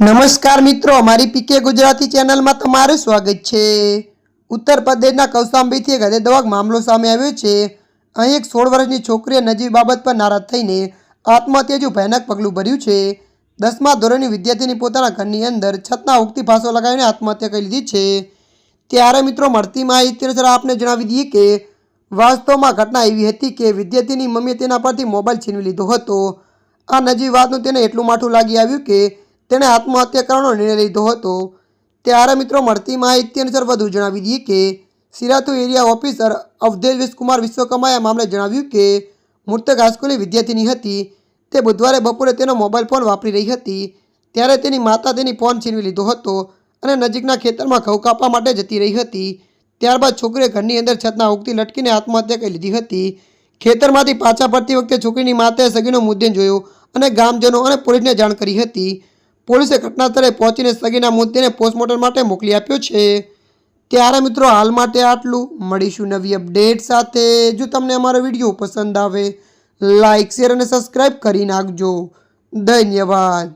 નમસ્કાર મિત્રો, અમારી પીકે ગુજરાતી ચેનલમાં તમારું સ્વાગત છે. ઉત્તર પ્રદેશના કૌશાંબીથી એક હૃદયદવાક મામલો સામે આવ્યો છે. અહીં એક સોળ વર્ષની છોકરીએ નજીબ બાબત પર નારાજ થઈને આત્મહત્યા જેવું ભયાનક પગલું ભર્યું છે. દસમા ધોરણની વિદ્યાર્થીની પોતાના ઘરની અંદર છતના ઉગતી ફાંસો લગાવીને આત્મહત્યા કરી લીધી છે. ત્યારે મિત્રો, મળતી માહિતી અનુસાર આપને જણાવી દઈએ કે વાસ્તવમાં ઘટના એવી હતી કે વિદ્યાર્થીની મમ્મીએ તેના પરથી મોબાઈલ છીનવી લીધો હતો. આ નજીવી વાતનું તેને એટલું માઠું લાગી આવ્યું કે તેણે આત્મહત્યા કરવાનો નિર્ણય લીધો હતો. ત્યારે મિત્રો મળતી માહિતી અનુસાર વધુ જણાવી દઈએ કે સિરાતુ એરિયા ઓફિસર અવધેશ કુમાર વિશ્વકર્માએ મામલે જણાવ્યું કે, મૃતક હાઈસ્કૂલની વિદ્યાર્થીની હતી. તે બુધવારે બપોરે તેનો મોબાઈલ ફોન વાપરી રહી હતી. ત્યારે તેની માતા તેની ફોન છીનવી લીધો હતો અને નજીકના ખેતરમાં ઘઉં કાપવા માટે જતી રહી હતી. ત્યારબાદ છોકરીએ ઘરની અંદર છતના ઉગતી લટકીને આત્મહત્યા કરી લીધી હતી. ખેતરમાંથી પાછા ફરતી વખતે છોકરીની માતાએ સગીનો મુદ્દે જોયો અને ગામજનો અને પોલીસને જાણ કરી હતી. પોલીસે ઘટના સ્થળે પહોંચીને સગીના મુદ્દેને પોસ્ટમોર્ટમ માટે મોકલી આપ્યો છે. ત્યારે મિત્રો હાલ માટે આટલું. મળીશું નવી અપડેટ સાથે. જો તમને અમારો વીડિયો પસંદ આવે લાઇક શેર અને સબસ્ક્રાઈબ કરી નાખજો. ધન્યવાદ.